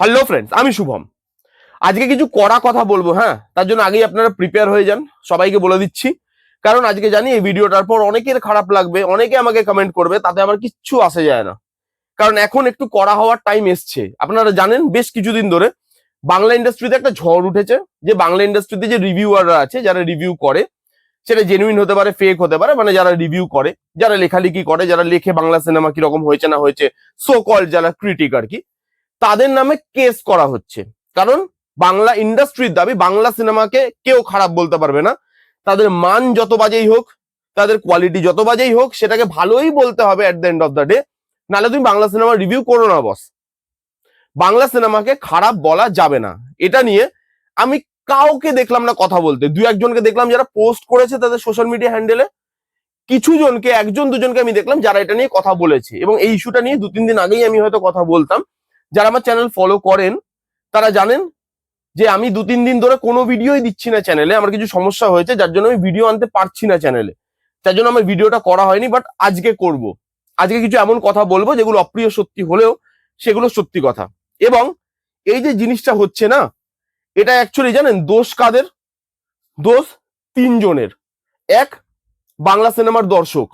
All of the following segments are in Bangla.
হ্যালো ফ্রেন্ডস আমি শুভম। আজকে কিছু করা কথা বলব হ্যাঁ? তার জন্য আগেই আপনারা প্রিপেয়ার হয়ে যান, সবাইকে বলে দিচ্ছি। কারণ আজকে জানি এই ভিডিওটার পর অনেকের খারাপ লাগবে, অনেকে আমাকে কমেন্ট করবে, তাতে আমার কিচ্ছু আসে যায় না। কারণ এখন একটু করা হওয়ার টাইম এসছে। আপনারা জানেন, বেশ কিছুদিন ধরে বাংলা ইন্ডাস্ট্রিতে একটা ঝড় উঠেছে, যে বাংলা ইন্ডাস্ট্রিতে যে রিভিউয়াররা আছে, যারা রিভিউ করে, সেটা জেনুইন হতে পারে ফেক হতে পারে মানে যারা রিভিউ করে, যারা লেখালেখি করে, যারা লেখে বাংলা সিনেমা কীরকম হয়েছে না হয়েছে সো কল যারা ক্রিটিক আর কি তাদের নামে কেস করা হচ্ছে। কারণ বাংলা ইন্ডাস্ট্রির দাবি, বাংলা সিনেমাকে কেউ খারাপ বলতে পারবে না। তাদের মান যত বাজেই হোক, তাদের কোয়ালিটি যত বাজেই হোক, সেটাকে ভালোই বলতে হবে at the end of the day নাহলে তুমি বাংলা সিনেমা রিভিউ করো না বস বাংলা সিনেমাকে খারাপ বলা যাবে না। এটা নিয়ে আমি কাউকে দেখলাম না কথা বলতে। দু একজনকে দেখলাম যারা পোস্ট করেছে তাদের সোশ্যাল মিডিয়া হ্যান্ডেলে কিছু জনকে, একজন, দুজনকে আমি দেখলাম যারা এটা নিয়ে কথা বলেছে। এবং এই ইস্যুটা নিয়ে দু তিন দিন আগেই আমি হয়তো কথা বলতাম। যারা আমার চ্যানেল ফলো করেন, তারা জানেন যে আমি দু, তিন দিন ধরে কোনো ভিডিওই দিচ্ছি না চ্যানেলে আমার কিছু সমস্যা হয়েছে, যার জন্য আমি ভিডিও আনতে পারছি না চ্যানেলে তার জন্য আমার ভিডিওটা করা হয়নি বাট আজকে করব। আজকে কিছু এমন কথা বলব যেগুলো অপ্রিয় সত্যি হলেও সেগুলো সত্যি কথা। এবং এই যে জিনিসটা হচ্ছে না, এটা অ্যাকচুয়ালি জানেন দোষ কাদের? দোষ তিনজনের। এক, বাংলা সিনেমার দর্শক।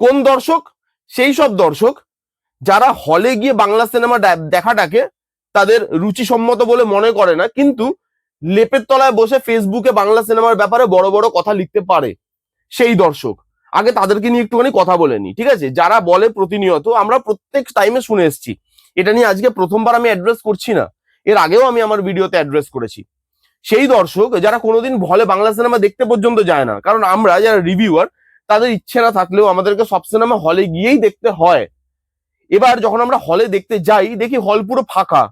কোন দর্শক? সেই সব দর্শক যারা হলে গিয়ে বাংলা সিনেমা দেখাটাকে তাদের রুচিসম্মত বলে মনে করে না, কিন্তু লেপের তলায় বসে ফেসবুকে বাংলা সিনেমার ব্যাপারে বড় বড় কথা লিখতে পারে সেই দর্শক। আগে তাদেরকে নিয়ে একটুখানি কথা বলে নি ঠিক আছে? যারা বলে প্রতিনিয়ত, আমরা প্রত্যেক টাইমে শুনে এসেছি। এটা নিয়ে আজকে প্রথমবার আমি অ্যাড্রেস করছি না, এর আগেও আমি আমার ভিডিওতে অ্যাড্রেস করেছি। সেই দর্শক, যারা কোনোদিন হলে বাংলা সিনেমা দেখতে পর্যন্ত যায় না, কারণ আমরা যারা রিভিউয়ার তাদের ইচ্ছে না থাকলেও আমাদেরকে সব সিনেমা হলে গিয়েই দেখতে হয়। এবার যখন আমরা হলে দেখতে যাই, দেখি হল পুরো ফাঁকা।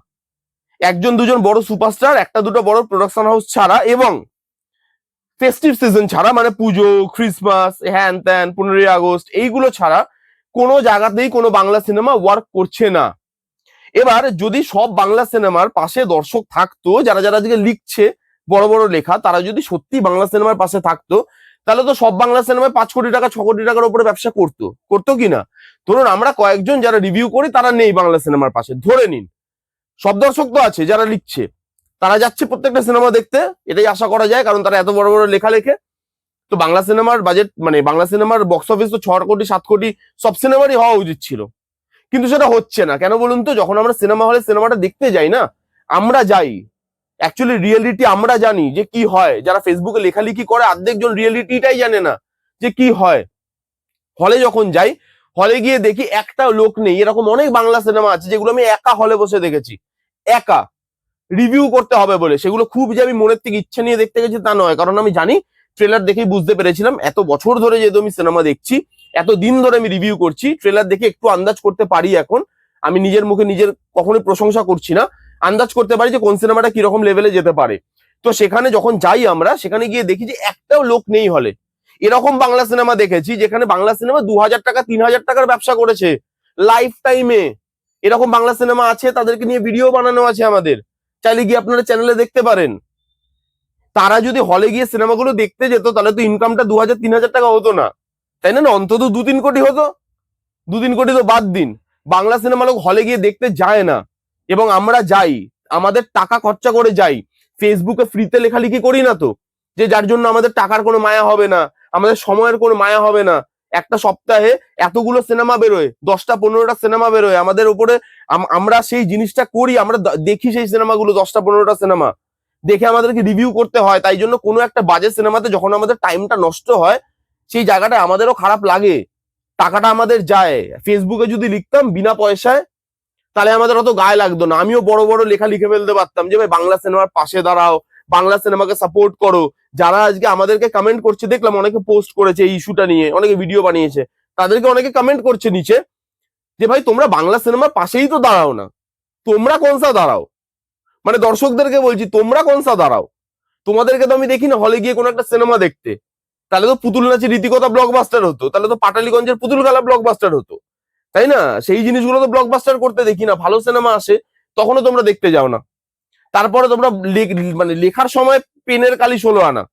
একজন, দুজন বড় সুপারস্টার একটা দুটো বড় প্রোডাকশন হাউস ছাড়া এবং ফেস্টিভ সিজন ছাড়া মানে পুজো ক্রিসমাস হ্যান ত্যান, পনেরোই আগস্ট, এইগুলো ছাড়া কোনো জায়গাতেই কোনো বাংলা সিনেমা ওয়ার্ক করছে না। এবার যদি সব বাংলা সিনেমার পাশে দর্শক থাকতো, যারা যারা আজকে লিখছে বড় বড় লেখা, তারা যদি সত্যি বাংলা সিনেমার পাশে থাকতো তাহলে তো সব বাংলা সিনেমায় পাঁচ কোটি টাকা, ছ কোটি টাকার উপরে ব্যবসা করতো। করতো কি না? ধরুন আমরা কয়েকজন যারা রিভিউ করি, তারা নেই বাংলা সিনেমার পাশে। ধরে নিন। সব দর্শক তো আছে, যারা লিখছে। তারা যাচ্ছে প্রত্যেকটা সিনেমা দেখতে, এটাই আশা করা যায়, কারণ তারা এত বড় বড় লেখা লেখে তো বাংলা সিনেমার বাজেট মানে বাংলা সিনেমার বক্স অফিস তো ছ কোটি, সাত কোটি, সব সিনেমারই হওয়া উচিত ছিল। কিন্তু সেটা হচ্ছে না। কেন বলুন তো, যখন আমরা সিনেমা হলে সিনেমাটা দেখতে যাই না, আমরা যাই। অ্যাকচুয়ালি রিয়েলিটি আমরা জানি যে কি হয়। যারা ফেসবুকে লেখালেখি করে অর্ধেকজন রিয়েলিটিটাই জানে না যে কি হয়। হলে যখন যাই হলে গিয়ে দেখি একটা লোক নেই। এরকম অনেক বাংলা সিনেমা আছে, যেগুলো আমি একা হলে বসে দেখেছি। একা। রিভিউ করতে হবে বলে। সেগুলো খুব যে আমি মনের থেকে ইচ্ছা নিয়ে দেখতে গেছি তা নয়। কারণ আমি জানি ট্রেলার দেখেই বুঝতে পেরেছিলাম, এত বছর ধরে যেহেতু আমি সিনেমা দেখছি, এত দিন ধরে আমি রিভিউ করছি ট্রেলার দেখে একটু আন্দাজ করতে পারি এখন। আমি নিজের মুখে নিজের কখনোই প্রশংসা করছি না। আন্দাজ করতে পারি যে কোন সিনেমাটা কীরকম লেভেলে যেতে পারে। তো সেখানে যখন যাই আমরা, সেখানে গিয়ে দেখি যে একটাও লোক নেই হলে এরকম বাংলা সিনেমা দেখেছি, যেখানে বাংলা সিনেমা দু হাজার টাকা তিন হাজার টাকার ব্যবসা করেছে। লাইফ টাইমে এরকম বাংলা সিনেমা আছে, তাদেরকে নিয়ে ভিডিও বানানো আছে আমাদের। চাইলে গিয়ে আপনারা চ্যানেলে দেখতে পারেন। তারা যদি হলে গিয়ে সিনেমাগুলো দেখতে যেত, তাহলে তো ইনকামটা দু হাজার তিন হাজার টাকা হতো না। তাই না? না? অন্তত দু তিন কোটি হতো। দু তিন কোটি তো বাদ দিন। বাংলা সিনেমা লোক হলে গিয়ে দেখতে যায় না। এবং আমরা যাই, আমাদের টাকা খরচা করে যাই। ফেসবুকে ফ্রিতে লেখালেখি করি না তো? যে যার জন্য আমাদের টাকার কোনো মায়া হবে না, আমাদের সময়ের কোনো মায়া হবে না। একটা সপ্তাহে এতগুলো সিনেমা বেরোয়, দশটা, পনেরোটা সিনেমা বেরোয়। আমাদের উপরে আম- আমরা সেই জিনিসটা করি, আমরা দেখি সেই সিনেমাগুলো দশটা, পনেরোটা সিনেমা দেখে আমাদেরকে রিভিউ করতে হয়, তাই জন্য কোনো একটা বাজে সিনেমাতে যখন আমাদের টাইমটা নষ্ট হয়, সেই জায়গাটা আমাদেরও খারাপ লাগে। টাকাটা আমাদের যায়। ফেসবুকে যদি লিখতাম বিনা পয়সায় তাহলে আমাদের অত গায়ে লাগতো না। আমিও বড় বড় লেখা লিখে ফেলতে পারতাম যে, ভাই, বাংলা সিনেমার পাশে দাঁড়াও, বাংলা সিনেমাকে সাপোর্ট করো। যারা আজকে আমাদেরকে কমেন্ট করছে, দেখলাম অনেকে পোস্ট করেছে এই ইস্যুটা নিয়ে, অনেকে ভিডিও বানিয়েছে। তাদেরকে অনেকে কমেন্ট করছে নিচে যে, ভাই, তোমরা বাংলা সিনেমার পাশেই তো দাঁড়াও না। তোমরা কোনসা দাঁড়াও? মানে দর্শকদেরকে বলছি, তোমরা কোনসা দাঁড়াও? তোমাদেরকে তো আমি দেখি না হলে গিয়ে কোনো একটা সিনেমা দেখতে। তাহলে তো পুতুল নাচের রীতিকথা ব্লকবাস্টার হতো। তাহলে তো পাটালিগঞ্জের পুতুল খেলা ব্লকবাস্টার হতো। তাই না? সেই জিনিসগুলো তো ব্লকবাস্টার করতে দেখি না ভালো সিনেমা আসে তখনও তোমরা দেখতে যাও না। তারপরে তোমরা মানে লেখার সময় পেনের কালি ষোলো আনা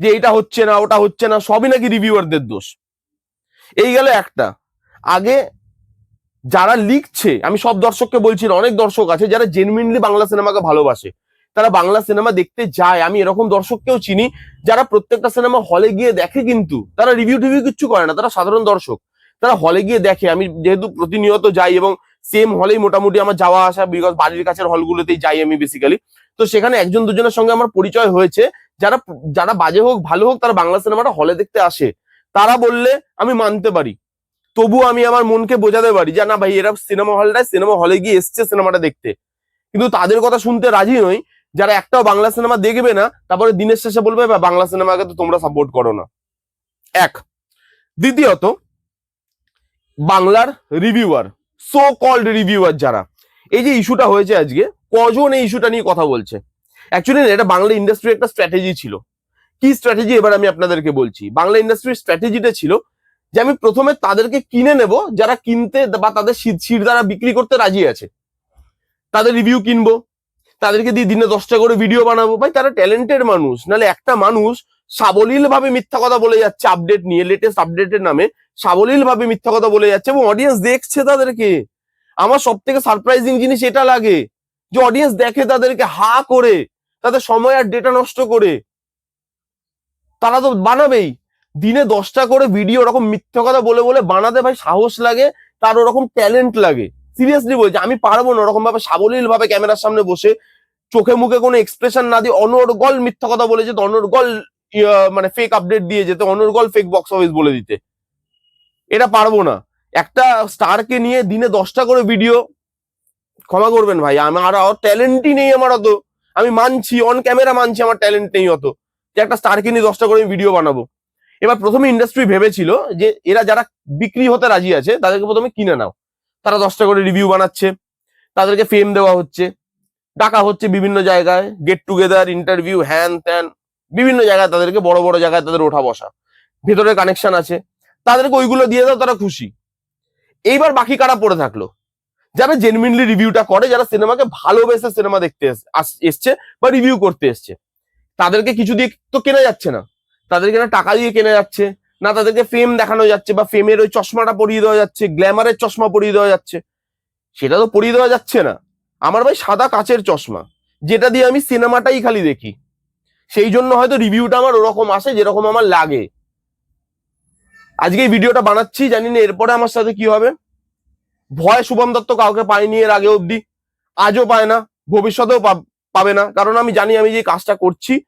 যে এটা হচ্ছে না ওটা হচ্ছে না সবই নাকি রিভিউয়ারদের দোষ। এই গেল একটা। আগে যারা লিখছে আমি সব দর্শককে বলছি না, অনেক দর্শক আছে যারা জেনুইনলি বাংলা সিনেমাকে ভালোবাসে। তারা বাংলা সিনেমা দেখতে যায় আমি এরকম দর্শককেও চিনি যারা প্রত্যেকটা সিনেমা হলে গিয়ে দেখে কিন্তু তারা রিভিউ টিভিউ কিচ্ছু করে না তারা সাধারণ দর্শক। তারা হলে গিয়ে দেখে। আমি যেহেতু প্রতিনিয়ত যাই এবং সেম হলেই মোটামুটি আমার যাওয়া আসা বিকজ বাড়ির কাছের হলগুলোতেই যাই আমি বেসিক্যালি তো সেখানে একজন দুজনের সঙ্গে আমার পরিচয় হয়েছে। যারা যারা বাজে হোক, ভালো হোক, তারা বাংলা সিনেমাটা হলে দেখতে আসে। তারা বললে, আমি মানতে পারি। তবু আমি আমার মনকে বোঝাতে পারি যে, না ভাই, এরা সিনেমা হলটায় সিনেমা হলে গিয়ে এসছে সিনেমাটা দেখতে। কিন্তু তাদের কথা শুনতে রাজি নই। যারা একটাও বাংলা সিনেমা দেখবে না, তারপরে দিনের শেষে বলবে "বা বাংলা সিনেমাকে তো তোমরা সাপোর্ট করো না। এক। দ্বিতীয়ত বাংলার রিভিউয়ার সো কল্ড রিভিউয়ার যারা। এই যে ইস্যুটা হয়েছে আজকে, কজন এই ইস্যুটা নিয়ে কথা বলছে? অ্যাকচুয়ালি এটা বাংলা ইন্ডাস্ট্রির একটা স্ট্র্যাটেজি ছিল। কি স্ট্র্যাটেজি এবার আমি আপনাদেরকে বলছি। বাংলা ইন্ডাস্ট্রির স্ট্র্যাটেজিটা ছিল যে, আমি প্রথমে তাদেরকে কিনে নেব, যারা কিনতে বা তাদের শির দ্বারা বিক্রি করতে রাজি আছে। তাদের রিভিউ কিনবো, তাদেরকে দিয়ে দিনে দশটা করে ভিডিও বানাবো। ভাই, তারা ট্যালেন্টেড মানুষ। নাহলে একটা মানুষ সাবলীল ভাবে মিথ্যা কথা বলে যাচ্ছে আপডেট নিয়ে লেটেস্ট আপডেটের নামে সাবলীল ভাবে মিথ্যা কথা বলে যাচ্ছে এবং অডিয়েন্স দেখছে তাদেরকে। আমার সব থেকে সারপ্রাইজিং জিনিস এটা লাগে যে অডিয়েন্স দেখে তাদেরকে হা করে, তাদের সময় আর ডেটা নষ্ট করে। তারা তো বানাবেই। দিনে দশটা করে ভিডিও ওরকম মিথ্যা কথা বলে বলে বানাতে ভাই সাহস লাগে, তার ওরকম ট্যালেন্ট লাগে। সিরিয়াসলি বলছি, আমি পারব না ওরকম ভাবে সাবলীল ভাবে ক্যামেরার সামনে বসে, চোখে মুখে কোনো এক্সপ্রেশন না দিয়ে অনর্গল মিথ্যা কথা বলে যেতে অনর্গল মানে ফেক আপডেট দিয়ে যেতে, অনর্গল ফেক বক্স অফিস বলে দিতে। এটা পারব না। একটা স্টারকে নিয়ে দিনে দশটা করে ভিডিও ক্ষমা করবেন ভাই আমার আর ট্যালেন্টই নেই আমার অত। আমি মানছি অন ক্যামেরা মানছি, আমার ট্যালেন্ট নেই অত। যে একটা স্টারকে নিয়ে দশটা করে ভিডিও বানাবো। এবার প্রথমে ইন্ডাস্ট্রি ভেবেছিল যে, এরা যারা বিক্রি হতে রাজি আছে, তাদেরকে প্রথমে কিনে নাও। তারা দশটা করে রিভিউ বানাচ্ছে, তাদেরকে ফেম দেওয়া হচ্ছে। ডাকা হচ্ছে বিভিন্ন জায়গায় গেট টুগেদার ইন্টারভিউ হ্যান ত্যান বিভিন্ন জায়গায় তাদেরকে বড় বড় জায়গায় তাদের ওঠা বসা। ভেতরে কানেকশন আছে। তাদেরকে ওইগুলো দিয়ে দাও, তারা খুশি। এইবার বাকি কারা পড়ে থাকল? যারা জেনুইনলি রিভিউটা করে, যারা সিনেমাকে ভালোবেসে সিনেমা দেখতে এসছে বা রিভিউ করতে এসছে। তাদেরকে কিছু দিয়ে তো কেনা যাচ্ছে না। তাদেরকে না টাকা দিয়ে কেনা যাচ্ছে, না তাদেরকে ফেম দেখানো যাচ্ছে বা ফেমের ওই চশমাটা পরিয়ে দেওয়া যাচ্ছে গ্ল্যামারের চশমা পরিয়ে দেওয়া যাচ্ছে। সেটা তো পরিয়ে দেওয়া যাচ্ছে না। আমার ভাই সাদা কাচের চশমা, যেটা দিয়ে আমি সিনেমাটাই খালি দেখি। সেই জন্য হয়তো রিভিউটা আমার ওরকম আসে, যেরকম আমার লাগে। আজকে এই ভিডিওটা বানাচ্ছি, জানি না এরপরে আমার সাথে কি হবে। ভয় শুভম দত্ত কাউকে পায়নি এর আগে অব্দি আজও পায় না, ভবিষ্যতেও পাব- পাবে না। কারণ আমি জানি আমি যে কাজটা করছি,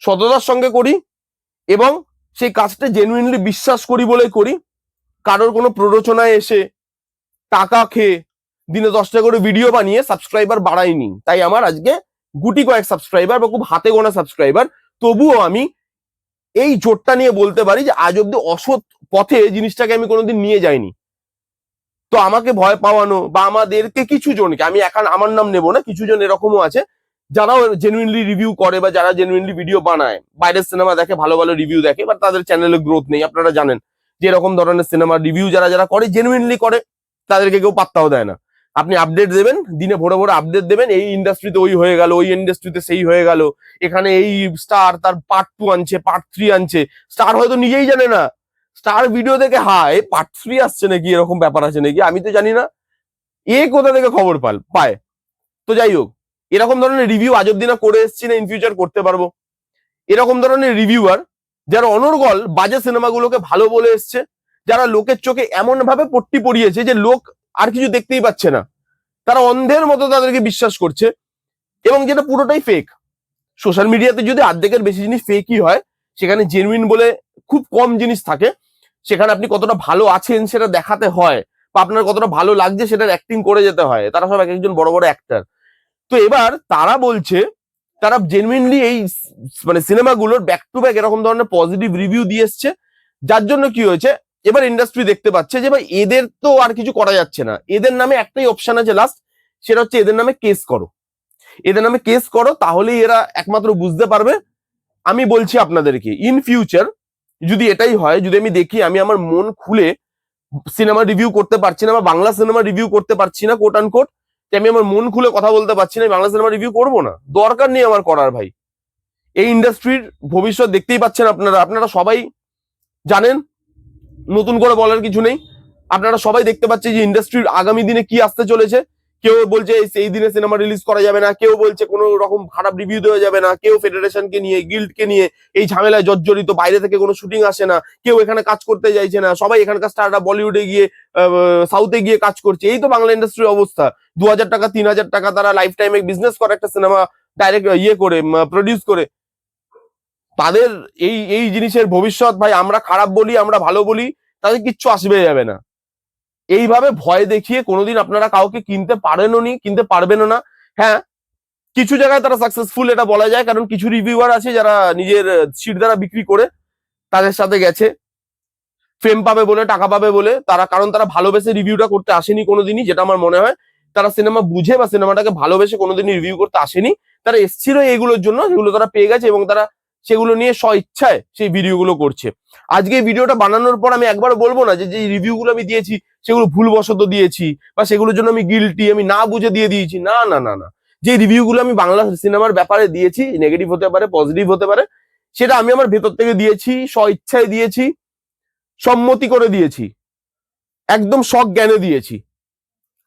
সততার সঙ্গে করি এবং সেই কাজটা জেনুইনলি বিশ্বাস করি বলে করি। কারোর কোনো প্ররোচনায় এসে টাকা খেয়ে দিনে দশটা করে ভিডিও বানিয়ে সাবস্ক্রাইবার বাড়াইনি। তাই আমার আজকে গুটি কয়েক সাবস্ক্রাইবার বা খুব হাতে গোনা সাবস্ক্রাইবার তবুও আমি এই জোটটা নিয়ে বলতে পারি যে আজ অব্দি অসৎ পথে জিনিসটাকে আমি কোনোদিন নিয়ে যাইনি। তো আমাকে ভয় পাওয়ানো বা আমাদেরকে কিছু জনকে, আমি এখন আমার নাম নেব না, কিছু জন এরকমও আছে, যারাও জেনুইনলি রিভিউ করে বা যারা জেনুইনলি ভিডিও বানায়। বাইরের সিনেমা দেখে ভালো ভালো রিভিউ দেখে বা তাদের চ্যানেলে গ্রোথ নেই, আপনারা জানেন যে এরকম ধরনের সিনেমা রিভিউ যারা যারা করে জেনুইনলি করে, তাদেরকে কেউ পাত্তাও দেয় না। আপনি আপডেট দেবেন, দিনে ভোরে ভোরে আপডেট দেবেন, এই ইন্ডাস্ট্রিতে ওই হয়ে গেল, ওই ইন্ডাস্ট্রিতে সেই হয়ে গেল, এখানে এই স্টার তার পার্ট টু আনছে পার্ট থ্রি আনছে স্টার হয়তো নিজেই জানে না স্টার ভিডিও দেখে হাই পার্ট থ্রি আসছে নাকি, এরকম ব্যাপার আছে নাকি, আমি তো জানি না, এ কোথা থেকে খবর পাল, পায়? তো যাই হোক, এরকম ধরনের রিভিউ আজ অব্দি না করে এসছি না ইন ফিউচার করতে পারব। এরকম ধরনের রিভিউয়ার যারা অনর্গল, বাজে সিনেমাগুলোকে ভালো বলে এসছে, যারা লোকের চোখে এমন ভাবে পট্টি পড়িয়েছে যে লোক আর কিছু দেখতেই পাচ্ছে না। তারা অন্ধের মতো তাদেরকে বিশ্বাস করছে এবং যেটা পুরোটাই ফেক সোশ্যাল মিডিয়াতে যদি অর্ধেকের বেশি জিনিস ফেকই হয়, সেখানে জেনুইন বলে খুব কম জিনিস থাকে। সেখানে আপনি কতটা ভালো আছেন সেটা দেখাতে হয় বা আপনার কতটা ভালো লাগছে সেটার অ্যাক্টিং করে যেতে হয়। তারা সব এক একজন বড় বড় অ্যাক্টার তো এবার তারা বলছে, তারা জেনুইনলি এই মানে সিনেমাগুলোর ব্যাক টু ব্যাক এরকম ধরনের পজিটিভ রিভিউ দিয়ে এসছে। যার জন্য কি হয়েছে? এবার ইন্ডাস্ট্রি দেখতে পাচ্ছে যে ভাই এদের তো আর কিছু করা যাচ্ছে না। এদের নামে একটাই অপশন আছে লাস্ট সেটা হচ্ছে এদের নামে কেস করো। এদের নামে কেস করো, তাহলেই এরা একমাত্র বুঝতে পারবে। আমি বলছি আপনাদেরকে ইন ফিউচার যদি এটাই হয়, যদি আমি দেখি আমি আমার মন খুলে সিনেমা রিভিউ করতে পারছি না বা বাংলা সিনেমা রিভিউ করতে পারছি না কোট আন কোট আমি আমার মন খুলে কথা বলতে পারছি না বাংলা সিনেমা রিভিউ করব না। দরকার নেই আমার করার ভাই। এই ইন্ডাস্ট্রির ভবিষ্যৎ দেখতেই পাচ্ছেন আপনারা। আপনারা সবাই জানেন নতুন করে বলার কিছু নেই। আপনারা সবাই দেখতে পাচ্ছেন যে ইন্ডাস্ট্রির আগামী দিনে কি আসতে চলেছে। কেউ বলছে এই দিনে সিনেমা রিলিজ করা যাবে না, কেউ বলছে কোনো রকম খারাপ রিভিউ দেওয়া যাবে না, কেউ ফেডারেশনকে নিয়ে গিল্ডকে নিয়ে এই ঝামেলায় জর্জরিত, বাইরে থেকে কোনো শুটিং আসে না, কেউ এখানে কাজ করতে চাইছে না, সবাই এখানকার স্টাররা বলিউডে গিয়ে সাউথে গিয়ে কাজ করছে। এই তো বাংলা ইন্ডাস্ট্রির অবস্থা। দু হাজার টাকা, তিন হাজার টাকা তারা লাইফ টাইমে বিজনেস করে একটা সিনেমা ডাইরেক্ট ইয়ে করে প্রডিউস করে। তাদের এই এই জিনিসের ভবিষ্যৎ, ভাই আমরা খারাপ বলি, আমরা ভালো বলি, তাদের কিচ্ছু আসবে যাবে না। এইভাবে ভয় দেখিয়ে কোনোদিন আপনারা কাউকে কিনতে পারেনও নি, কিনতে পারবেনও না। হ্যাঁ কিছু জায়গায় তারা সাকসেসফুল এটা বলা যায়, কারণ কিছু রিভিউয়ার আছে যারা নিজের সিট দ্বারা বিক্রি করে, তাদের সাথে গেছে। ফেম পাবে বলে, টাকা পাবে বলে, তারা, কারণ তারা ভালোবেসে রিভিউটা করতে আসেনি কোনোদিনই, যেটা আমার মনে হয়, তারা সিনেমা বুঝে বা সিনেমাটাকে ভালোবেসে কোনোদিনই রিভিউ করতে আসেনি। তারা এসছিল এইগুলোর জন্য, যেগুলো তারা পেয়ে গেছে এবং তারা সেগুলো নিয়ে স্ব ইচ্ছায় সেই ভিডিওগুলো করছে। আজকে ভিডিওটা বানানোর পর আমি একবার বলব না যে যে রিভিউগুলো আমি দিয়েছি, সেগুলো ভুলবশত দিয়েছি বা সেগুলোর জন্য আমি গিলটি আমি না বুঝে দিয়ে দিয়েছি, না না না না। যে রিভিউগুলো আমি বাংলা সিনেমার ব্যাপারে দিয়েছি নেগেটিভ হতে পারে পজিটিভ হতে পারে, সেটা আমি আমার ভেতর থেকে দিয়েছি স্ব ইচ্ছায় দিয়েছি, সম্মতি করে দিয়েছি, একদম শখ জ্ঞানে দিয়েছি।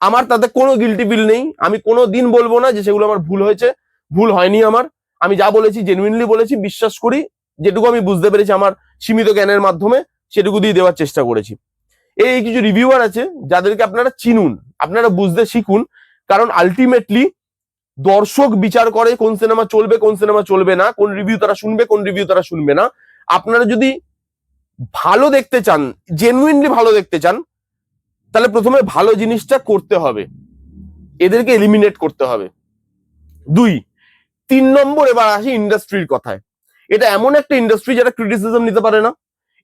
আমার তাতে কোনো গিলটি ফিল নেই। আমি কোনো দিন বলব না যে সেগুলো আমার ভুল হয়েছে, ভুল হয়নি আমার। আমি যা বলেছি জেনুইনলি বলেছি, বিশ্বাস করি, যেটুকু আমি বুঝতে পেরেছি আমার সীমিত জ্ঞানের মাধ্যমে, সেটুকু দিয়ে দেওয়ার চেষ্টা করেছি। এই কিছু রিভিউয়ার আছে, যাদেরকে আপনারা চিনুন, আপনারা বুঝতে শিখুন, কারণ আলটিমেটলি দর্শক বিচার করে কোন সিনেমা চলবে, কোন সিনেমা চলবে না, কোন রিভিউ তারা শুনবে, কোন রিভিউ তারা শুনবে না। আপনারা যদি ভালো দেখতে চান জেনুইনলি ভালো দেখতে চান, তাহলে প্রথমে ভালো জিনিসটা করতে হবে। এদেরকে এলিমিনেট করতে হবে। দুই তিন নম্বর এবার আসি ইন্ডাস্ট্রির কথায়। এটা এমন একটা ইন্ডাস্ট্রি যারা ক্রিটিসিজম নিতে পারে না।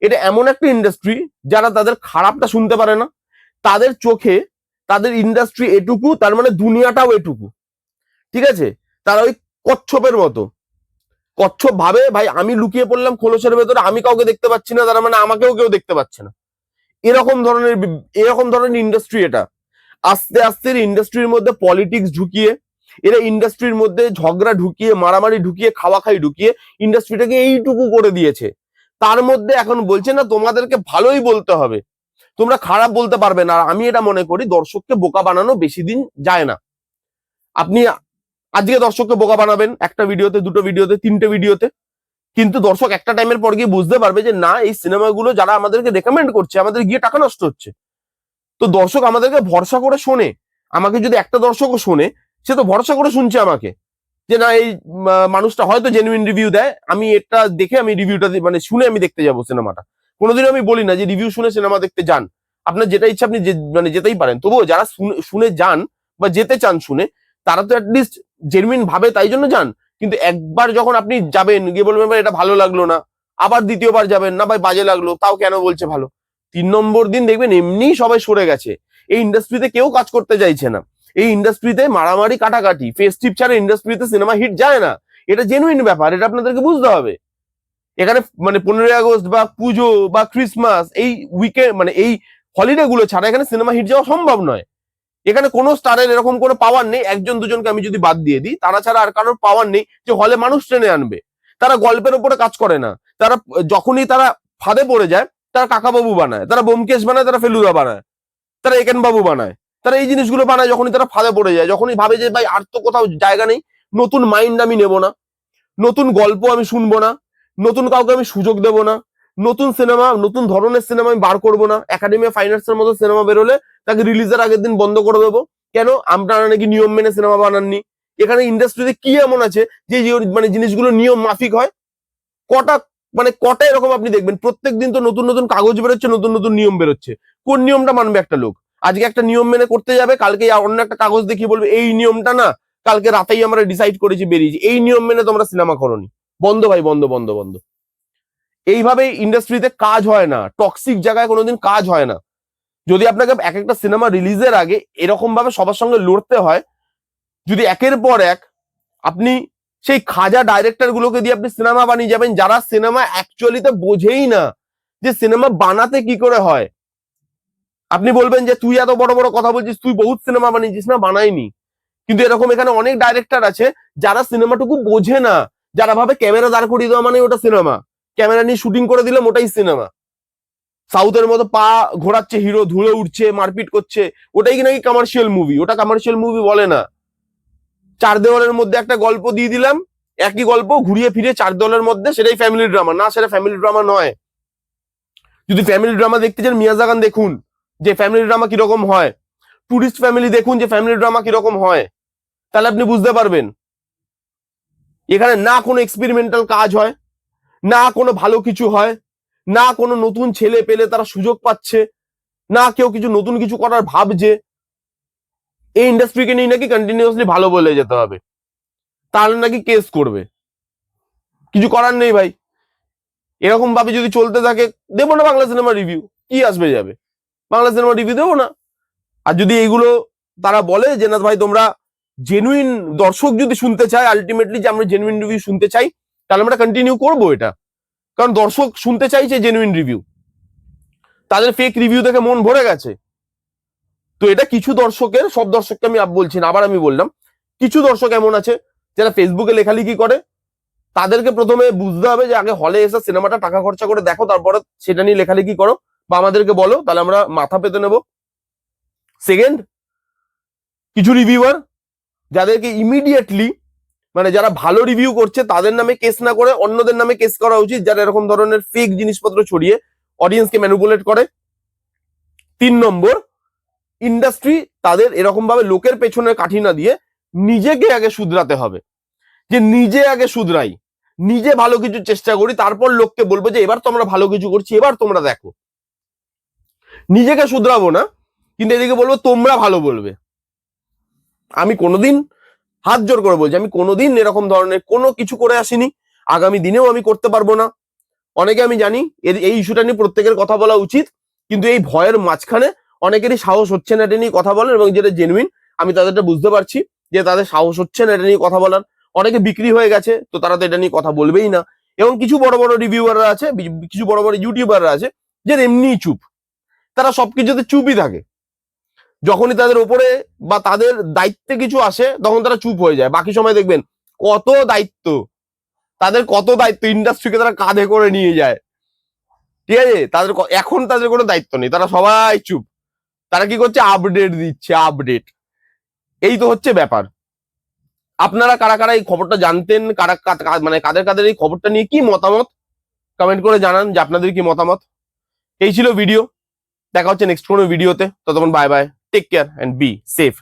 এটা এমন একটা ইন্ডাস্ট্রি যারা তাদের খারাপটা শুনতে পারে না। তাদের চোখে তাদের ইন্ডাস্ট্রি এটুকু, তার মানে দুনিয়াটাও এটুকু। ঠিক আছে? তারা ওই কচ্ছপের মতো। কচ্ছপ ভাবে, ভাই, আমি লুকিয়ে পড়লাম খোলসের ভেতরে, আমি কাউকে দেখতে পাচ্ছি না, তার মানে আমাকেও কেউ দেখতে পাচ্ছে না। এরকম ধরনের এরকম ধরনের ইন্ডাস্ট্রি এটা। আস্তে আস্তে ইন্ডাস্ট্রির মধ্যে পলিটিক্স ঢুকিয়ে এরা ইন্ডাস্ট্রির মধ্যে ঝগড়া ঢুকিয়ে, মারামারি ঢুকিয়ে খাওয়া খাই ঢুকিয়ে ইন্ডাস্ট্রিটাকে এইটুকু করে দিয়েছে। তার মধ্যে এখন বলছে না, তোমাদেরকে ভালোই বলতে হবে। তোমরা খারাপ বলতে পারবে না। আমি এটা মনে করি, দর্শককে বোকা বানানো বেশি দিন যায় না। আপনি আজকে দর্শককে বোকা বানাবেন একটা ভিডিওতে, দুটো ভিডিওতে, তিনটে ভিডিওতে। কিন্তু দর্শক একটা টাইমের পর গিয়ে বুঝতে পারবে যে, না, এই সিনেমাগুলো যারা আমাদেরকে রেকমেন্ড করছে, আমাদের গিয়ে টাকা নষ্ট হচ্ছে। তো দর্শক আমাদেরকে ভরসা করে শোনে। আমাকে যদি একটা দর্শকও শোনে সে তো ভরসা করে শুনছে আমাকে যে না, এই মানুষটা হয়তো জেনুইন রিভিউ দেয়। আমি এটা দেখে আমি রিভিউটা মানে শুনে আমি দেখতে যাব সিনেমাটা। কোনোদিনও আমি বলি না যে রিভিউ শুনে সিনেমা দেখতে যান। আপনার যেটা ইচ্ছা আপনি মানে যেতেই পারেন। তবুও যারা শুনে- যান বা যেতে চান শুনে, তারা তো অ্যাটলিস্ট জেনুইন ভাবে তাই জন্য যান। কিন্তু একবার যখন আপনি যাবেন, গিয়ে বলবেন, ভাই, এটা ভালো লাগল না। আবার দ্বিতীয়বার যাবেন, না, ভাই, বাজে লাগল, তাও কেন বলছে ভালো? তিন নম্বর দিন দেখবেন এমনিই সবাই সরে গেছে। এই ইন্ডাস্ট্রিতে কেউ কাজ করতে চাইছে না। এই ইন্ডাস্ট্রিতে মারামারি, কাটাকাটি ফেস্টিভ ছাড়া ইন্ডাস্ট্রিতে সিনেমা হিট যায় না। এটা জেনুইন ব্যাপার, এটা আপনাদেরকে বুঝতে হবে। এখানে মানে পনেরোই আগস্ট বা পুজো বা ক্রিসমাস এই উইকেন্ড মানে এই হলিডে গুলো ছাড়া এখানে সিনেমা হিট যাওয়া সম্ভব নয়। এখানে কোনো স্টারের এরকম কোনো পাওয়ার নেই, একজন দুজনকে আমি যদি বাদ দিয়ে দিই, তারা ছাড়া আর কারোর পাওয়ার নেই যে হলে মানুষ টেনে আনবে। তারা গল্পের উপরে কাজ করে না। তারা যখনই তারা ফাঁদে পড়ে যায়, তারা কাকাবাবু বানায়, তারা বোমকেশ বানায়, তারা ফেলুদা বানায়, তারা একেন বাবু বানায়। তারা এই জিনিসগুলো বানায় যখনই তারা ফাঁদে পড়ে যায়, যখনই ভাবে যে ভাই আর তো কোথাও জায়গা নেই, নতুন মাইন্ড আমি নেব না, নতুন গল্প আমি শুনব না, নতুন কাউকে আমি সুযোগ দেব না, নতুন সিনেমা নতুন ধরনের সিনেমা আমি বার করব না একাডেমি ফাইন্যান্সের মতো সিনেমা বেরোলে তাকে রিলিজের আগের দিন বন্ধ করে দেবো। কেন? আপনারা নাকি নিয়ম মেনে সিনেমা বানাননি। এখানে ইন্ডাস্ট্রিতে কি এমন আছে যে- মানে জিনিসগুলো নিয়ম মাফিক হয়? কটা মানে কটা এরকম আপনি দেখবেন, প্রত্যেক দিন তো নতুন নতুন কাগজ বেরোচ্ছে, নতুন নতুন নিয়ম বেরোচ্ছে। কোন নিয়মটা মানবে একটা লোক? আজকে একটা নিয়ম মেনে করতে যাবে, কালকে অন্য একটা কাগজ দেখিয়ে বলবে, এই নিয়মটা না, কালকে রাতেই আমরা ডিসাইড করেছি বেরিয়েছি। এই নিয়ম মেনে তোমরা সিনেমা করনি। বন্ধ ভাই, বন্ধ বন্ধ বন্ধ। এইভাবে ইন্ডাস্ট্রিতে কাজ হয় না টক্সিক জায়গায় কোনোদিন কাজ হয় না। যদি আপনাকে এক একটা সিনেমা রিলিজের আগে এরকম ভাবে সবার সঙ্গে লড়তে হয়, যদি একের পর এক আপনি সেই খাজা ডাইরেক্টর গুলোকে দিয়ে আপনি সিনেমা বানিয়ে যাবেন, যারা সিনেমা অ্যাকচুয়ালিতে বোঝেই না যে সিনেমা বানাতে কি করে হয়। আপনি বলবেন যে তুই এত বড় বড় কথা বলছিস, তুই বহুত সিনেমা বানিয়েছিস না, বানাইনি। কিন্তু এরকম এখানে অনেক ডাইরেক্টর আছে যারা সিনেমাটুকু বোঝে না, যারা ভাবে ক্যামেরা দাঁড় করিয়ে দেওয়া মানে ওটা সিনেমা ক্যামেরা নিয়ে শুটিং করে দিলাম, ওটাই সিনেমা সাউথের মতো পা ঘোরাচ্ছে হিরো ধুলে উঠছে মারপিট করছে, ওটাই কি নাকি কমার্শিয়াল মুভি ওটা কমার্শিয়াল মুভি বলে না। চার দেওয়ালের মধ্যে একটা গল্প দিয়ে দিলাম, একই গল্প ঘুরিয়ে ফিরে চার দেওয়ালের মধ্যে, সেটাই ফ্যামিলি ড্রামা না, সেটা ফ্যামিলি ড্রামা নয়। যদি ফ্যামিলি ড্রামা দেখতে চান মিয়াজাগান দেখুন। যে ফ্যামিলি ড্রামা কীরকম হয়? টুরিস্ট ফ্যামিলি দেখুন যে ফ্যামিলি ড্রামা কীরকম হয়। তাহলে আপনি বুঝতে পারবেন। এখানে না কোনো এক্সপেরিমেন্টাল কাজ হয়, না কোনো ভালো কিছু হয়, না কোনো নতুন ছেলে পেলে তারা সুযোগ পাচ্ছে, না কেউ কিছু নতুন কিছু করার ভাবছে। এই ইন্ডাস্ট্রিকে নিয়ে নাকি কন্টিনিউয়াসলি ভালো বলে যেতে হবে। তাহলে নাকি কেস করবে। কিছু করার নেই ভাই। এরকম ভাবে যদি চলতে থাকে, দেবো না বাংলা সিনেমা রিভিউ কি আসবে যাবে? বাংলা সিনেমা রিভিউ দেবো না। আর যদি এইগুলো তারা বলে যে না ভাই, তোমরা জেনুইন দর্শক যদি শুনতে চায় আলটিমেটলি যে আমরা জেনুইন রিভিউ শুনতে চাই, তাহলে আমরা কন্টিনিউ করব এটা। কারণ দর্শক শুনতে চাইছে জেনুইন রিভিউ তাদের ফেক রিভিউ দেখে মন ভরে গেছে। তো এটা কিছু দর্শকের, সব দর্শককে আমি বলছি না, আবার আমি বললাম, কিছু দর্শক এমন আছে, যারা ফেসবুকে লেখালেখি করে, তাদেরকে প্রথমে বুঝতে হবে যে আগে হলে এসে সিনেমাটা টাকা খরচা করে দেখো, তারপরে সেটা নিয়ে লেখালেখি করো। বা আমাদেরকে বলো, তাহলে আমরা মাথা পেতে নেব। সেকেন্ড কিছু রিভিউয়ার যাদেরকে ইমিডিয়েটলি মানে যারা ভালো রিভিউ করছে, তাদের নামে কেস না করে, অন্যদের নামে কেস করা উচিত, যারা এরকম ধরনের ফেক জিনিসপত্র ছড়িয়ে অডিয়েন্সকে ম্যানুপুলেট করে। তিন নম্বর ইন্ডাস্ট্রি তাদের এরকম ভাবে লোকের পেছনে কাঠি না দিয়ে নিজেকে আগে শুধরাতে হবে। যে নিজে আগে শুধরাই, নিজে ভালো কিছু চেষ্টা করি, তারপর লোককে বলব যে, এবার তোমরা ভালো কিছু করছি, এবার তোমরা দেখো। নিজেকে শুধরাবো না, কিন্তু এদিকে বলব তোমরা ভালো বলবে। আমি কোনোদিন হাত জোর করে বলছি, আমি কোনোদিন এরকম ধরনের কোনো কিছু করে আসিনি, আগামী দিনেও আমি করতে পারব না। অনেকে আমি জানি এর- এই ইস্যুটা নিয়ে প্রত্যেকের কথা বলা উচিত, কিন্তু এই ভয়ের মাঝখানে অনেকেরই সাহস হচ্ছে না এটা নিয়ে কথা বলার, এবং যেটা জেনুইন আমি তাদেরটা বুঝতে পারছি যে তাদের সাহস হচ্ছে না এটা নিয়ে কথা বলার। অনেকে বিক্রি হয়ে গেছে, তো তারা তো এটা নিয়ে কথা বলবেই না। এবং কিছু বড় বড় রিভিউয়াররা আছে কিছু বড় বড় ইউটিউবাররা আছে, যে এমনিই চুপ। তারা সবকিছুতে চুপই থাকে। যখনই তাদের ওপরে বা তাদের দায়িত্বে কিছু আসে, তখন তারা চুপ হয়ে যায়। বাকি সময় দেখবেন কত দায়িত্ব, তাদের কত দায়িত্ব ইন্ডাস্ট্রিকে তারা কাঁধে করে নিয়ে যায়। ঠিক আছে? তাদের এখন তাদের কোনো দায়িত্ব নেই। তারা সবাই চুপ। তারা কি করছে? আপডেট দিচ্ছে আপডেট এই তো হচ্ছে ব্যাপার। আপনারা কারা কারা এই খবরটা জানতেন? কারা মানে কাদের কাদের এই খবরটা নিয়ে কি মতামত? কমেন্ট করে জানান যে আপনাদের কি মতামত? এই ছিল ভিডিও দেখা হচ্ছে নেক্সট কোনো ভিডিওতে ততক্ষণ bye bye take care and be safe